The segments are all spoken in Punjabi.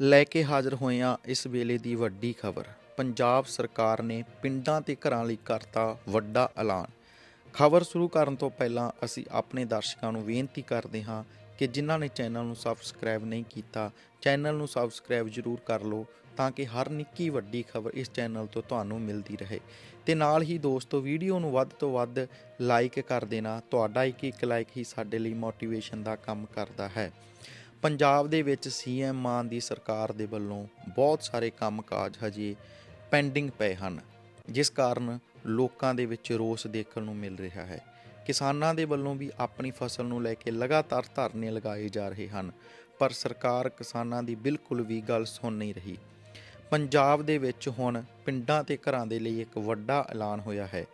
ਲੈ ਕੇ ਹਾਜ਼ਰ ਹੋਏ ਹੋਇਆਂ ਇਸ ਵੇਲੇ ਦੀ ਵੱਡੀ ਖਬਰ। ਪੰਜਾਬ ਸਰਕਾਰ ਨੇ ਪਿੰਡਾਂ ਤੇ ਘਰਾਂ ਲਈ ਕਰਤਾ ਵੱਡਾ ਐਲਾਨ। ਖਬਰ ਸ਼ੁਰੂ ਕਰਨ ਤੋਂ ਪਹਿਲਾਂ ਅਸੀਂ ਆਪਣੇ ਦਰਸ਼ਕਾਂ ਨੂੰ ਬੇਨਤੀ ਕਰਦੇ ਹਾਂ ਕਿ ਜਿਨ੍ਹਾਂ ਨੇ ਚੈਨਲ ਨੂੰ ਸਬਸਕ੍ਰਾਈਬ ਨਹੀਂ ਕੀਤਾ, ਚੈਨਲ ਨੂੰ ਸਬਸਕ੍ਰਾਈਬ ਜ਼ਰੂਰ ਕਰ ਲਓ ਤਾਂ ਕਿ ਹਰ ਨਿੱਕੀ ਵੱਡੀ ਖਬਰ ਇਸ ਚੈਨਲ ਤੋਂ ਤੁਹਾਨੂੰ ਮਿਲਦੀ ਰਹੇ। ਤੇ ਨਾਲ ਹੀ ਦੋਸਤੋ, ਵੀਡੀਓ ਨੂੰ ਵੱਧ ਤੋਂ ਵੱਧ ਲਾਈਕ ਕਰ ਦੇਣਾ। ਤੁਹਾਡਾ ਇੱਕ ਇੱਕ ਲਾਈਕ ਹੀ ਸਾਡੇ ਲਈ ਮੋਟੀਵੇਸ਼ਨ ਦਾ ਕੰਮ ਕਰਦਾ ਹੈ। ਪੰਜਾਬ ਦੇ ਵਿੱਚ ਸੀਐਮ ਮਾਨ ਦੀ ਸਰਕਾਰ ਦੇ ਵੱਲੋਂ ਬਹੁਤ ਸਾਰੇ ਕੰਮਕਾਜ ਹਜੇ ਪੈਂਡਿੰਗ ਪਏ ਹਨ, ਜਿਸ ਕਾਰਨ ਲੋਕਾਂ ਦੇ ਵਿੱਚ ਰੋਸ ਦੇਖਣ ਨੂੰ ਮਿਲ ਰਿਹਾ ਹੈ। ਕਿਸਾਨਾਂ ਦੇ ਵੱਲੋਂ ਵੀ ਆਪਣੀ ਫਸਲ ਨੂੰ ਲੈ ਕੇ ਲਗਾਤਾਰ ਧਰਨੇ ਲਗਾਏ ਜਾ ਰਹੇ ਹਨ, ਪਰ ਸਰਕਾਰ ਕਿਸਾਨਾਂ ਦੀ ਬਿਲਕੁਲ ਵੀ ਗੱਲ ਸੁਣ ਨਹੀਂ ਰਹੀ। ਪੰਜਾਬ ਦੇ ਵਿੱਚ ਹੁਣ ਪਿੰਡਾਂ ਤੇ ਘਰਾਂ ਦੇ ਲਈ ਇੱਕ ਵੱਡਾ ਐਲਾਨ ਹੋਇਆ ਹੈ।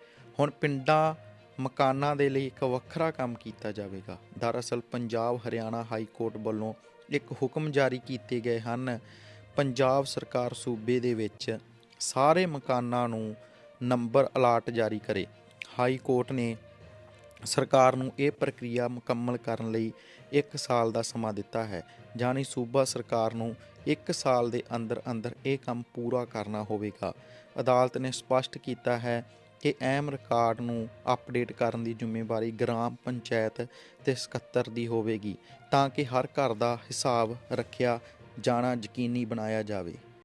ਹੁਣ ਪਿੰਡਾਂ ਮਕਾਨਾਂ ਦੇ ਲਈ ਇੱਕ ਵੱਖਰਾ ਕੰਮ ਕੀਤਾ ਜਾਵੇਗਾ। ਦਰਅਸਲ, ਪੰਜਾਬ, ਹਰਿਆਣਾ ਹਾਈ ਕੋਰਟ ਵੱਲੋਂ ਇੱਕ ਹੁਕਮ ਜਾਰੀ ਕੀਤੇ ਗਏ ਹਨ। ਪੰਜਾਬ ਸਰਕਾਰ ਸੂਬੇ ਦੇ ਵਿੱਚ ਸਾਰੇ ਮਕਾਨਾਂ ਨੂੰ ਨੰਬਰ ਅਲਾਟ ਜਾਰੀ ਕਰੇ। ਹਾਈ ਕੋਰਟ ਨੇ ਸਰਕਾਰ ਨੂੰ ਇਹ ਪ੍ਰਕਿਰਿਆ ਮੁਕੰਮਲ ਕਰਨ ਲਈ 1 ਸਾਲ ਦਾ ਸਮਾਂ ਦਿੱਤਾ ਹੈ। ਜਾਨੀ ਸੂਬਾ ਸਰਕਾਰ ਨੂੰ 1 ਸਾਲ ਦੇ ਅੰਦਰ ਅੰਦਰ ਇਹ ਕੰਮ ਪੂਰਾ ਕਰਨਾ ਹੋਵੇਗਾ। ਅਦਾਲਤ ਨੇ ਸਪਸ਼ਟ ਕੀਤਾ ਹੈ ਕਿ ਅਹਿਮ ਰਿਕਾਰਡ ਨੂੰ ਅਪਡੇਟ ਕਰਨ ਦੀ ਜ਼ਿੰਮੇਵਾਰੀ ਗ੍ਰਾਮ ਪੰਚਾਇਤ ਤੇ ਸਕੱਤਰ ਦੀ ਹੋਵੇਗੀ, ਤਾਂ ਕਿ ਹਰ ਘਰ ਦਾ ਹਿਸਾਬ ਰੱਖਿਆ, ਜਾਣਾ ਯਕੀਨੀ ਬਣਾਇਆ ਜਾਵੇ।